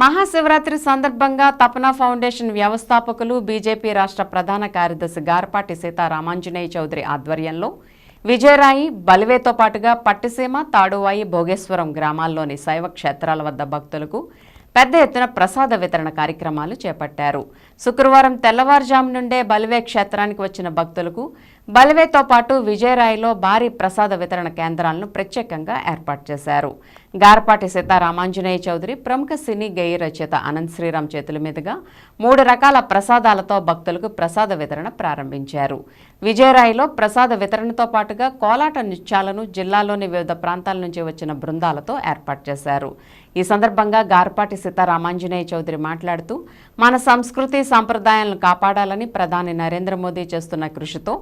మహాశివరాత్రి సందర్భంగా తపన ఫౌండేషన్ వ్యవస్థాపకులు బీజేపీ రాష్ట్ర ప్రధాన కార్యదర్శి గారపాటి సీతారామాంజనేయ చౌదరి ఆధ్వర్యంలో విజయరాయి బలివేతో పాటుగా పట్టిసీమ తాడువాయి భోగేశ్వరం గ్రామాల్లోని శైవ క్షేత్రాల వద్ద భక్తులకు పెద్ద ఎత్తున ప్రసాద వితరణ కార్యక్రమాలు చేపట్టారు. శుక్రవారం తెల్లవారుజాము నుండే బలివే క్షేత్రానికి వచ్చిన భక్తులకు బలివేతో పాటు విజయరాయిలో భారీ ప్రసాద వితరణ కేంద్రాలను ప్రత్యేకంగా ఏర్పాటు చేశారు. గార్పాటి సీతారామాంజనేయ చౌదరి ప్రముఖ సినీ గేయ రచయిత అనంత్ శ్రీరామ్ చేతుల మీదుగా మూడు రకాల ప్రసాదాలతో భక్తులకు ప్రసాద వితరణ ప్రారంభించారు. విజయరాయిలో ప్రసాద వితరణతో పాటుగా కోలాట నృత్యాలను జిల్లాలోని వివిధ ప్రాంతాల నుంచి వచ్చిన బృందాలతో ఏర్పాటు చేశారు. ఈ సందర్భంగా గార్పాటి సీతారామాంజనేయ చౌదరి మాట్లాడుతూ మన సంస్కృతి సాంప్రదాయాలను కాపాడాలని ప్రధాని నరేంద్ర మోదీ చేస్తున్న కృషితో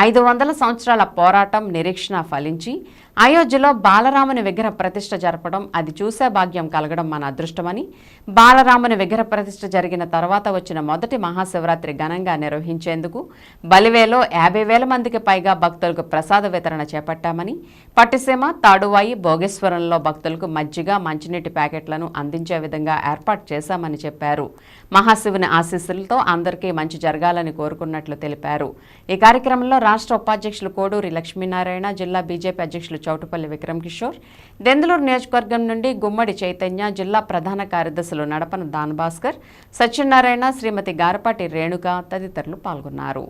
ఐదు వందల సంవత్సరాల పోరాటం నిరీక్షణ ఫలించి అయోధ్యలో బాలరాముని విగ్రహ ప్రతిష్ట జరపడం అది చూసే భాగ్యం కలగడం మన అదృష్టమని బాలరాముని విగ్రహ ప్రతిష్ఠ జరిగిన తర్వాత వచ్చిన మొదటి మహాశివరాత్రి ఘనంగా నిర్వహించేందుకు బలివేలో యాభై వేల మందికి పైగా భక్తులకు ప్రసాద వితరణ చేపట్టామని పట్టిసీమ తాడువాయి భోగేశ్వరంలో భక్తులకు మజ్జిగ మంచినీటి ప్యాకెట్లను అందించే విధంగా ఏర్పాటు చేశామని చెప్పారు. మహాశివుని ఆశీస్సులతో అందరికీ మంచి జరగాలని కోరుకున్నట్లు తెలిపారు. ఈ కార్యక్రమంలో రాష్ట్ర ఉపాధ్యక్షులు కోడూరి లక్ష్మీనారాయణ జిల్లా బీజేపీ అధ్యక్షులు చౌటుపల్లి విక్రమ్ కిషోర్ దెందులూరు నియోజకవర్గం నుండి గుమ్మడి చైతన్య జిల్లా ప్రధాన కార్యదర్శులు నడపన దానభాస్కర్ సత్యనారాయణ శ్రీమతి గారపాటి రేణుక తదితరులు పాల్గొన్నారు.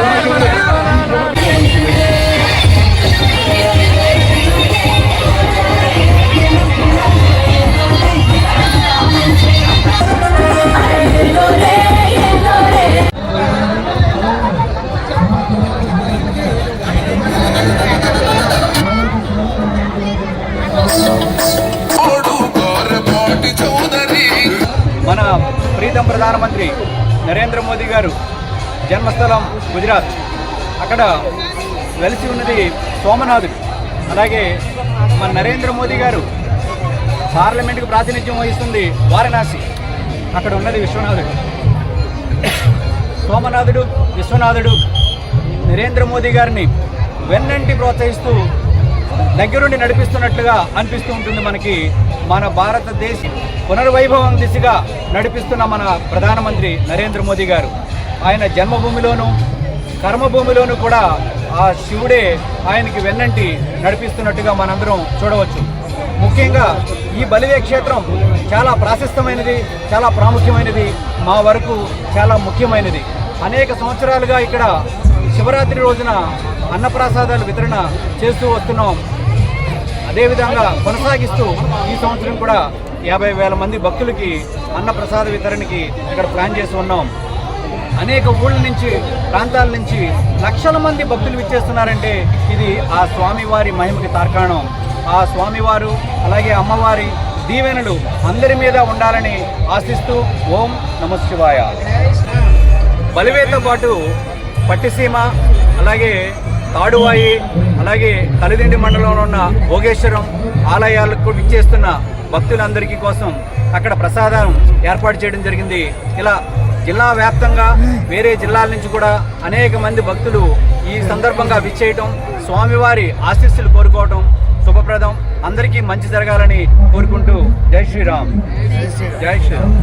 అలాగే ప్రీతం ప్రధానమంత్రి నరేంద్ర మోదీ గారు జన్మస్థలం గుజరాత్. అక్కడ వెలిసి ఉన్నది సోమనాథుడు. అలాగే మన నరేంద్ర మోదీ గారు పార్లమెంటుకు ప్రాతినిధ్యం వహిస్తుంది వారణాసి. అక్కడ ఉన్నది విశ్వనాథుడు. సోమనాథుడు విశ్వనాథుడు నరేంద్ర మోదీ గారిని వెన్నంటి ప్రోత్సహిస్తూ దగ్గరుండి నడిపిస్తున్నట్లుగా అనిపిస్తూ ఉంటుంది మనకి మన భారతదేశ పునర్వైభవం దిశగా నడిపిస్తున్న మన ప్రధానమంత్రి నరేంద్ర మోదీ గారు. ఆయన జన్మభూమిలోను కర్మభూమిలోను కూడా ఆ శివుడే ఆయనకి వెన్నంటి నడిపిస్తున్నట్టుగా మనందరం చూడవచ్చు. ముఖ్యంగా ఈ బలివే క్షేత్రం చాలా ప్రాశస్తమైనది చాలా ప్రాముఖ్యమైనది మా వరకు చాలా ముఖ్యమైనది. అనేక సంవత్సరాలుగా ఇక్కడ శివరాత్రి రోజున అన్నప్రసాదాలు వితరణ చేస్తూ వస్తున్నాం. అదేవిధంగా కొనసాగిస్తూ ఈ సంవత్సరం కూడా యాభై వేల మంది భక్తులకి అన్నప్రసాద వితరణకి ఇక్కడ ప్లాన్ చేసి ఉన్నాం. అనేక ఊళ్ళ నుంచి ప్రాంతాల నుంచి లక్షల మంది భక్తులు విచ్చేస్తున్నారంటే ఇది ఆ స్వామివారి మహిమకి తార్కాణం. ఆ స్వామివారు అలాగే అమ్మవారి దీవెనలు అందరి మీద ఉండాలని ఆశిస్తూ ఓం నమ శివాయ. బలివేతో పాటు పట్టిసీమ అలాగే తాడువాయి అలాగే కలిదిండి మండలంలో ఉన్న భోగేశ్వరం ఆలయాలకు విచ్చేస్తున్న భక్తులందరికీ కోసం అక్కడ ప్రసాదం ఏర్పాటు చేయడం జరిగింది. ఇలా జిల్లా వ్యాప్తంగా వేరే జిల్లాల నుంచి కూడా అనేక మంది భక్తులు ఈ సందర్భంగా విచ్చేయటం స్వామివారి ఆశీస్సులు కోరుకోవటం శుభప్రదం. అందరికీ మంచి జరగాలని కోరుకుంటూ జై శ్రీరామ్. జై శ్రీరామ్.